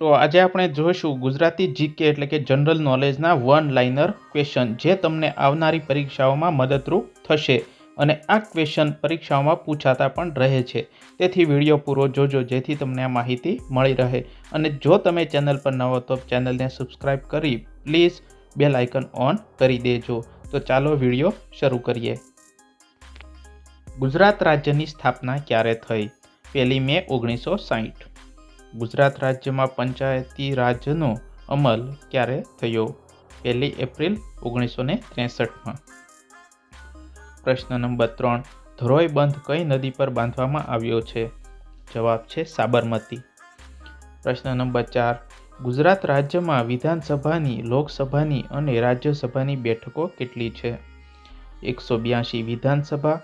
તો આજે આપણે જોઈશું ગુજરાતી જીકે એટલે કે જનરલ નોલેજના વન લાઇનર ક્વેશ્ચન જે તમને આવનારી પરીક્ષાઓમાં મદદરૂપ થશે અને આ ક્વેશ્ચન પરીક્ષાઓમાં પૂછાતા પણ રહે છે. તેથી વીડિયો પૂરો જોજો, જેથી તમને આ માહિતી મળી રહે. અને જો તમે ચેનલ પર નવો તો ચેનલને સબસ્ક્રાઇબ કરી પ્લીઝ બેલ આઇકન ઓન કરી દેજો. તો ચાલો વીડિયો શરૂ કરીએ. ગુજરાત રાજ્યની સ્થાપના ક્યારે થઈ? પહેલી મે ઓગણીસો સાહીઠ. ગુજરાત રાજ્યમાં પંચાયતી રાજનો અમલ ક્યારે થયો? પહેલી એપ્રિલ ઓગણીસો ને ત્રેસઠમાં. પ્રશ્ન નંબર ત્રણ. ધરોઈ બંધ કઈ નદી પર બાંધવામાં આવ્યો છે? જવાબ છે સાબરમતી. પ્રશ્ન નંબર ચાર. ગુજરાત રાજ્યમાં વિધાનસભાની, લોકસભાની અને રાજ્યસભાની બેઠકો કેટલી છે? એકસો બ્યાસી વિધાનસભા,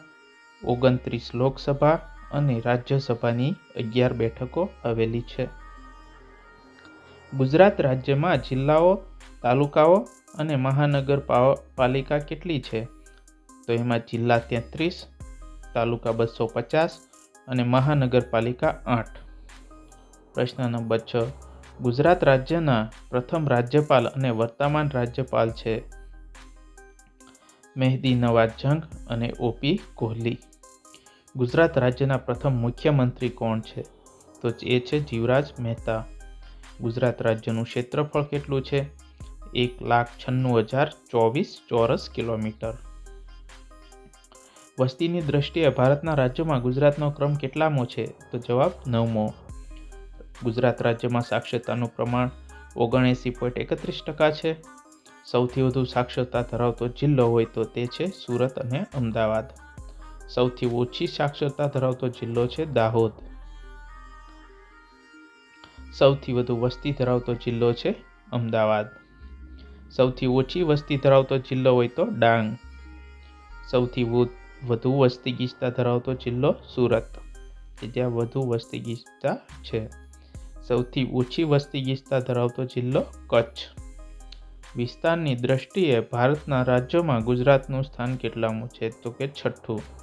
ઓગણત્રીસ લોકસભા અને રાજ્યસભાની અગિયાર બેઠકો આવેલી છે. ગુજરાત રાજ્યમાં જિલ્લાઓ, તાલુકાઓ અને મહાનગર પાલિકા કેટલી છે? તો એમાં જિલ્લા તેત્રીસ, તાલુકા બસો પચાસ અને મહાનગરપાલિકા આઠ. પ્રશ્ન નંબર છ. ગુજરાત રાજ્યના પ્રથમ રાજ્યપાલ અને વર્તમાન રાજ્યપાલ છે. મહેદી નવાજ જંગ અને ઓપી કોહલી. ગુજરાત રાજ્યના પ્રથમ મુખ્યમંત્રી કોણ છે? તો એ છે જીવરાજ મહેતા. ગુજરાત રાજ્યનું ક્ષેત્રફળ કેટલું છે? એક લાખ છન્નું હજાર ચોવીસ ચોરસ કિલોમીટર. વસ્તીની દ્રષ્ટિએ ભારતના રાજ્યોમાં ગુજરાતનો ક્રમ કેટલામો છે? તો જવાબ નવમો. ગુજરાત રાજ્યમાં સાક્ષરતાનું પ્રમાણ ઓગણએંસી પોઈન્ટ એકત્રીસ ટકા છે. સૌથી વધુ સાક્ષરતા ધરાવતો જિલ્લો હોય તો તે છે સુરત અને અમદાવાદ. સૌથી ઓછી સાક્ષરતા ધરાવતો જિલ્લો છે દાહોદ. સૌથી વધુ વસ્તી ધરાવતો જિલ્લો છે અમદાવાદ. સૌથી ઓછી વસ્તી ધરાવતો જિલ્લો હોય તો ડાંગ. સૌથી વધુ વસ્તી ગીચતા ધરાવતો જિલ્લો સુરત, કે જ્યાં વધુ વસ્તી ગીચતા છે. સૌથી ઓછી વસ્તી ગીચતા ધરાવતો જિલ્લો કચ્છ. વિસ્તારની દ્રષ્ટિએ ભારતના રાજ્યોમાં ગુજરાતનું સ્થાન કેટલામું છે? તો કે છઠ્ઠું.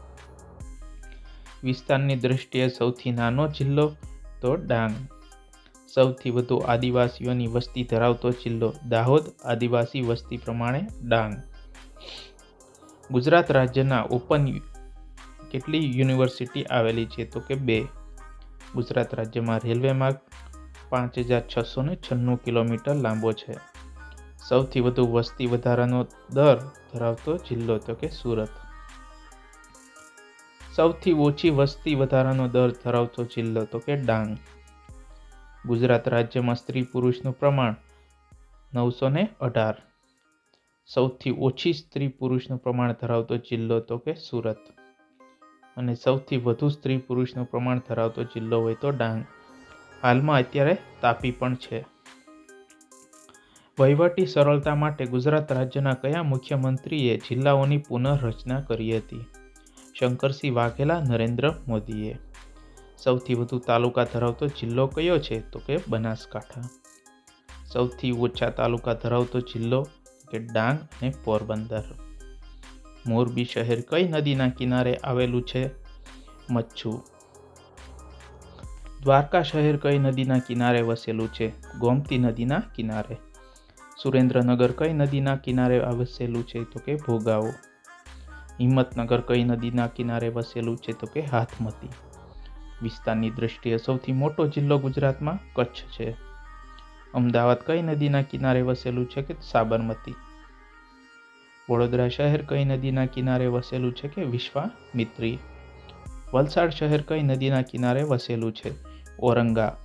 વિસ્તારની દ્રષ્ટિએ સૌથી નાનો જિલ્લો તો ડાંગ. સૌથી વધુ આદિવાસીઓની વસ્તી ધરાવતો જિલ્લો દાહોદ, આદિવાસી વસ્તી પ્રમાણે ડાંગ. ગુજરાત રાજ્યના ઓપન કેટલી યુનિવર્સિટી આવેલી છે તો કે બે. ગુજરાત રાજ્યમાં રેલવે માર્ગ પાંચ હજાર છસો ને છન્નું કિલોમીટર લાંબો છે. સૌથી વધુ વસ્તી વધારાનો દર ધરાવતો જિલ્લો તો કે સુરત. સૌથી ઓછી વસ્તી વધારાનો દર ધરાવતો જિલ્લો તો કે ડાંગ. ગુજરાત રાજ્યમાં સ્ત્રી પુરુષનું પ્રમાણ નવસો ને અઢાર. સૌથી ઓછી સ્ત્રી પુરુષનું પ્રમાણ ધરાવતો જિલ્લો તો કે સુરત. અને સૌથી વધુ સ્ત્રી પુરુષનું પ્રમાણ ધરાવતો જિલ્લો હોય તો ડાંગ. હાલમાં અત્યારે તાપી પણ છે. વહીવટી સરળતા માટે ગુજરાત રાજ્યના કયા મુખ્યમંત્રીએ જિલ્લાઓની પુનઃરચના કરી હતી? શંકરસિંહ વાઘેલા, નરેન્દ્ર મોદીએ. સૌથી વધુ તાલુકા ધરાવતો જિલ્લો કયો છે? તો કે બનાસકાંઠા. સૌથી ઓછા તાલુકા ધરાવતો જિલ્લો કે ડાંગ અને પોરબંદર. મોરબી શહેર કઈ નદીના કિનારે આવેલું છે? મચ્છુ. દ્વારકા શહેર કઈ નદીના કિનારે વસેલું છે? ગોમતી નદીના કિનારે. સુરેન્દ્રનગર કઈ નદીના કિનારે વસેલું છે? તો કે ભોગાવો. હિંમતનગર કઈ નદીના કિનારે વસેલું છે તો કે હાથમતી. વિસ્તારની દ્રષ્ટિએ સૌથી મોટો જિલ્લો ગુજરાતમાં કચ્છ છે. અમદાવાદ કઈ નદીના કિનારે વસેલું છે કે સાબરમતી. વડોદરા શહેર કઈ નદીના કિનારે વસેલું છે કે વિશ્વામિત્રી. વલસાડ શહેર કઈ નદીના કિનારે વસેલું છે? ઓરંગા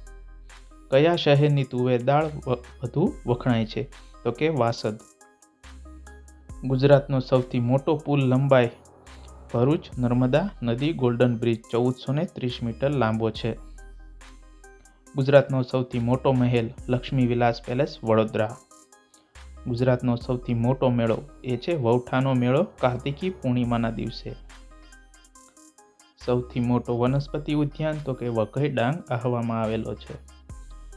કયા શહેરની તુવેર દાળ વધુ વખણાય છે? તો કે વાસદ. ગુજરાતનો સૌથી મોટો પુલ લંબાઈ ભરૂચ નર્મદા નદી ગોલ્ડન બ્રિજ ચૌદસો ને ત્રીસ મીટર લાંબો છે. ગુજરાતનો સૌથી મોટો મહેલ લક્ષ્મી વિલાસ પેલેસ વડોદરા. ગુજરાતનો સૌથી મોટો મેળો એ છે વૌઠાનો મેળો કાર્તિકી પૂર્ણિમાના દિવસે. સૌથી મોટો વનસ્પતિ ઉદ્યાન તો કે વઘઈ ડાંગ આહવામાં આવેલો છે.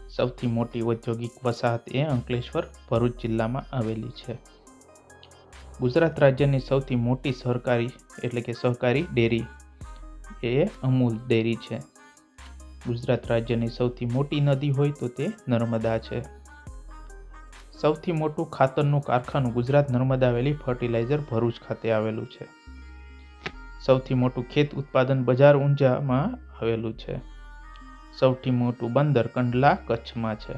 સૌથી મોટી ઔદ્યોગિક વસાહત એ અંકલેશ્વર, ભરૂચ જિલ્લામાં આવેલી છે. ગુજરાત રાજ્યની સૌથી મોટી સહકારી એટલે કે સહકારી ડેરી એ અમૂલ ડેરી છે. ગુજરાત રાજ્યની સૌથી મોટી નદી હોય તો તે નર્મદા છે. સૌથી મોટું ખાતરનું કારખાનું ગુજરાત નર્મદા વેલી ફર્ટિલાઇઝર ભરૂચ ખાતે આવેલું છે. સૌથી મોટું ખેત ઉત્પાદન બજાર ઊંઝામાં આવેલું છે. સૌથી મોટું બંદર કંડલા કચ્છમાં છે.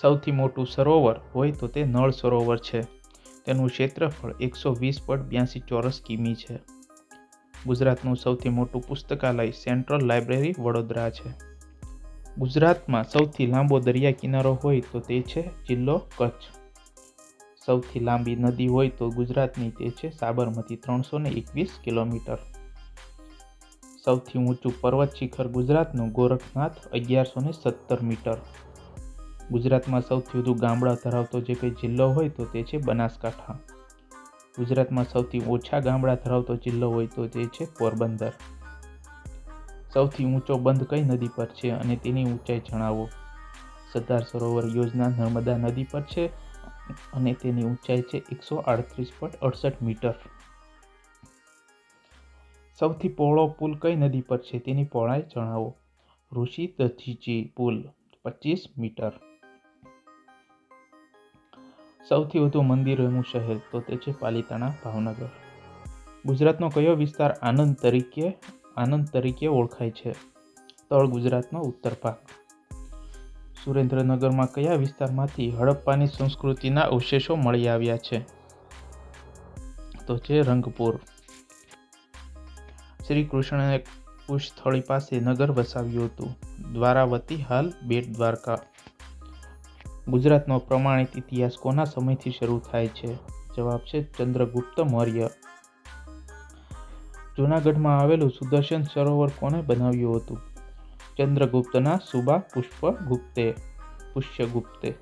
સૌથી મોટું સરોવર હોય તો તે નળ સરોવર છે. તેનું ક્ષેત્રફળ એકસો વીસ પોઈન્ટ બ્યાસી ચોરસ કિમી છે. ગુજરાતનું સૌથી મોટું પુસ્તકાલય સેન્ટ્રલ લાઇબ્રેરી વડોદરા છે. ગુજરાતમાં સૌથી લાંબો દરિયા કિનારો હોય તો તે છે જિલ્લો કચ્છ. સૌથી લાંબી નદી હોય તો ગુજરાતની તે છે સાબરમતી ત્રણસો ને એકવીસ કિલોમીટર. સૌથી ઊંચું પર્વત શિખર ગુજરાતનું ગોરખનાથ અગિયારસો ને સત્તર મીટર. ગુજરાતમાં સૌથી વધુ ગામડા ધરાવતો જે કંઈ જિલ્લો હોય તો તે છે બનાસકાંઠા. ગુજરાતમાં સૌથી ઓછા ગામડા ધરાવતો જિલ્લો હોય તો તે છે પોરબંદર. સૌથી ઊંચો બંધ કઈ નદી પર છે અને તેની ઊંચાઈ જણાવો? સરદાર સરોવર યોજના નર્મદા નદી પર છે અને તેની ઊંચાઈ છે એકસો આડત્રીસ પોઈન્ટ અડસઠ મીટર. સૌથી પહોળો પુલ કઈ નદી પર છે તેની પહોળાઈ જણાવો? ઋષિ દધીજી પુલ પચીસ મીટર. સૌથી વધુ મંદિરોનું શહેર, તો તે છે પાલિતાણા ભાવનગર. ગુજરાતનો કયો વિસ્તાર આનંદ તરીકે આનંદ તરીકે ઓળખાય છે? તળ ગુજરાતનો ઉત્તર ભાગ. સુરેન્દ્રનગરમાં કયા વિસ્તારમાંથી હડપ્પાની સંસ્કૃતિના અવશેષો મળી આવ્યા છે? તો છે રંગપુર. શ્રી કૃષ્ણએ પુષ્થળી પાસે નગર વસાવ્યું હતું. દ્વારાવતી હાલ બેટ દ્વારકા. ગુજરાતનો પ્રમાણિત ઇતિહાસ કોના સમયથી શરૂ થાય છે? જવાબ છે ચંદ્રગુપ્ત મૌર્ય. જૂનાગઢમાં આવેલું સુદર્શન સરોવર કોને બનાવ્યું હતું? ચંદ્રગુપ્તના સુબા પુષ્પગુપ્તે. પુષ્યગુપ્તે.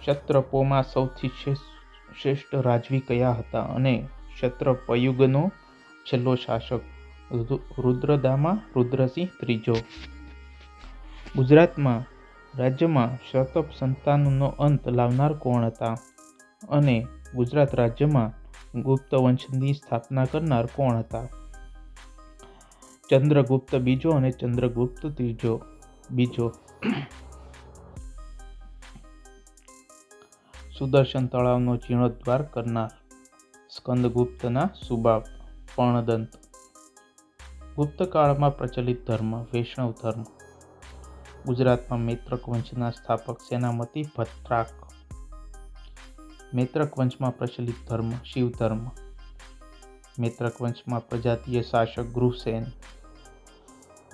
ક્ષત્રપોમાં સૌથી શ્રેષ્ઠ રાજવી કયા હતા અને ક્ષત્રપયુગનો છેલ્લો શાસક? રુદ્રદામાં, રુદ્રસિંહ ત્રીજો. ગુજરાતમાં રાજ્યમાં શતપ સંતાનનો અંત લાવનાર કોણ હતા? અને ગુજરાત રાજ્યમાં ગુપ્ત વંશની સ્થાપના કરનાર કોણ હતા? ચંદ્રગુપ્ત બીજો અને ચંદ્રગુપ્ત ત્રીજો. બીજો. સુદર્શન તળાવનો જીર્ણોદ્ધાર કરનાર સ્કંદગુપ્તના સુબા પર્ણદંત. ગુપ્તકાળમાં પ્રચલિત ધર્મ, વૈષ્ણવ ધર્મ. ગુજરાતમાં મૈત્રક વંશના સ્થાપક સેનામતી ભત્રાક. મૈત્રક વંશમાં પ્રચલિત ધર્મ શિવ ધર્મ. મૈત્રક વંશમાં પ્રજાતીય શાસક ગૃહસેન.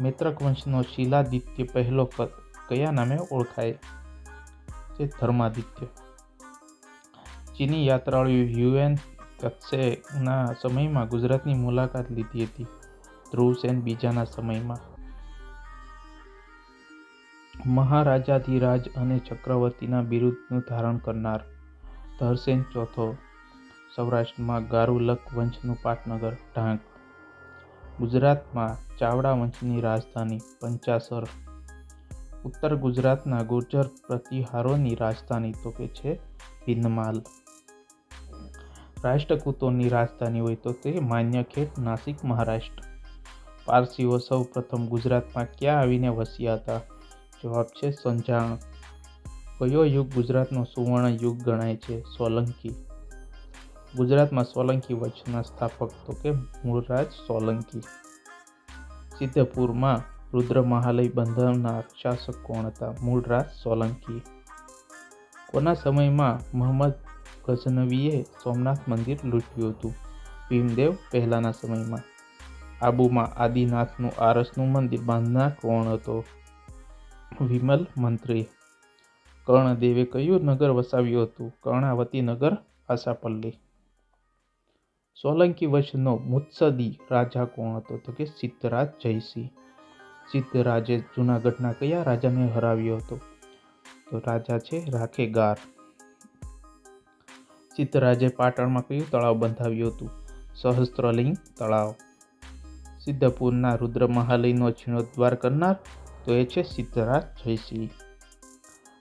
મૈત્રક વંશનો શિલાદિત્ય પહેલો કયા નામે ઓળખાય? તે ધર્માદિત્ય. ચીની યાત્રાળુ યુએન કત્સેના સમયમાં ગુજરાતની મુલાકાત લીધી હતી. ધ્રુવસેન બીજાના સમયમાં. મહારાજાધિરાજ અને ચક્રવર્તીના બિરુદનું ધારણ કરનાર ધરસેન ચોથો, સૌરાષ્ટ્રમાં ગારુલક વંશનું પાટનગર, ઢાંક. ગુજરાતમાં ચાવડા વંશની રાજધાની પંચાસર. ઉત્તર ગુજરાતના ગુર્જર પ્રતિહારોની રાજધાની તો કે છે ભિન્નમાલ. રાષ્ટ્રકૂતોની રાજધાની હોય તો તે માન્યખેટ નાસિક મહારાષ્ટ્ર. પારસીઓ સૌ પ્રથમ ગુજરાતમાં ક્યાં આવીને વસ્યા હતા? જવાબ છે સંજાણ. કયો યુગ ગુજરાતનો સુવર્ણ યુગ ગણાય છે? સોલંકી. ગુજરાતમાં સોલંકી વંશના સ્થાપક તો કે મૂળરાજ સોલંકી. સિદ્ધપુરમાં રુદ્ર મહાલય બંધાવનાર શાસક કોણ હતા? મૂળરાજ સોલંકી. કોના સમયમાં મોહમ્મદ ગઝનવીએ સોમનાથ મંદિર લૂંટ્યું હતું? ભીમદેવ પહેલાના સમયમાં. આબુમાં આદિનાથનું આરસનું મંદિર બાંધનાર કોણ હતો? વિમલ મંત્રી. કર્ણદેવે કયું નગર વસાવ્યું હતું. કર્ણાવતી નગર આશાપલ્લી. સોલંકી વંશનો મુત્સદી રાજા કોણ હતો? તો કે સિદ્ધરાજ જયસિંહ. સિદ્ધરાજે જૂનાગઢના કયા રાજાને હરાવ્યો હતો? તો રાજા છે રાખેગાર. સિદ્ધરાજે પાટણમાં કયું તળાવ બંધાવ્યું હતું? સહસ્ત્રલિંગ તળાવ. સિદ્ધપુરના રુદ્ર મહાલયનો જીર્ણોદ્ધાર કરનાર તો એ છે સિદ્ધરાજ જયસિંહ.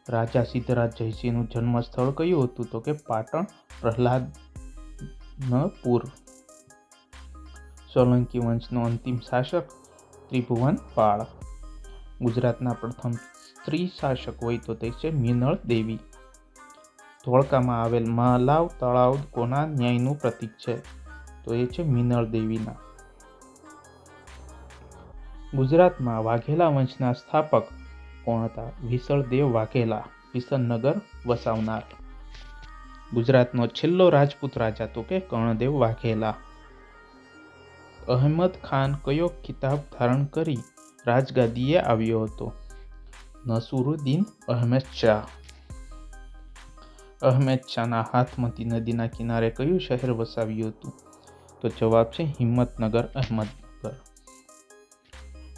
રાજા સિદ્ધરાજ જયસિંહનું જન્મ સ્થળ કયું હતું તો કે પાટણ પ્રહલાદનપુર. સોલંકી વંશનો અંતિમ શાસક ત્રિભુવન પાળ. ગુજરાતના પ્રથમ સ્ત્રી શાસક હોય તો તે છે મિનળ દેવી. ધોળકામાં આવેલ માલાવ તળાવ કોના ન્યાયનું પ્રતીક છે? તો એ છે મિનળ દેવીના. ગુજરાતમાં વાઘેલા વંશના સ્થાપક કોણ હતા? વિસળદેવ વાઘેલા વિસનનગર વસાવનાર. ગુજરાતનો છેલ્લો રાજપૂત રાજા તો કે કર્ણદેવ વાઘેલા. અહેમદ ખાન કયો ખિતાબ ધારણ કરી રાજગાદીએ આવ્યો હતો? નસુરુદ્દીન અહમેદ શાહ. અહમેદ શાહના હાથમતી નદીના કિનારે કયું શહેર વસાવ્યું હતું? તો જવાબ છે હિંમતનગર અહમદનગર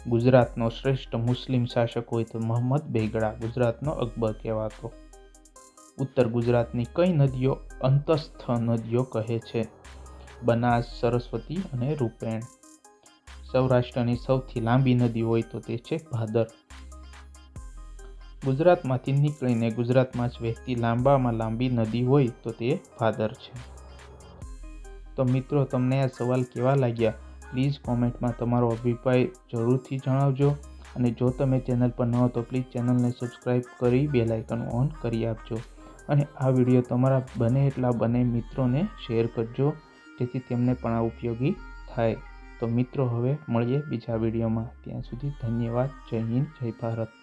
ગુજરાતનો શ્રેષ્ઠ મુસ્લિમ શાસક હોય તો મોહમ્મદ બેગડા ગુજરાતનો અકબર કહેવાતો. ઉત્તર ગુજરાતની કઈ નદીઓ અંતસ્થ નદીઓ કહે છે? બનાસ, સરસ્વતી અને રૂપેણ. સૌરાષ્ટ્રની સૌથી લાંબી નદી હોય તો તે છે ભાદર. ગુજરાતમાંથી નીકળીને ગુજરાતમાં જ વહેતી લાંબામાં લાંબી નદી હોય તો તે ભાદર છે. તો મિત્રો, તમને આ સવાલ કેવા લાગ્યા? પ્લીઝ કોમેન્ટમાં તમારો અભિપ્રાય જરૂરથી જણાવજો. અને જો તમે ચેનલ પર ન હો તો પ્લીઝ ચેનલને સબસ્ક્રાઈબ કરી બે લાઇકન ઓન કરી આપજો. અને આ વીડિયો તમારા બને એટલા બને મિત્રોને શેર કરજો, જેથી તેમને પણ આ ઉપયોગી થાય. તો મિત્રો, હવે મળીએ બીજા વિડીયોમાં. ત્યાં સુધી ધન્યવાદ. જય હિન્દ, જય ભારત.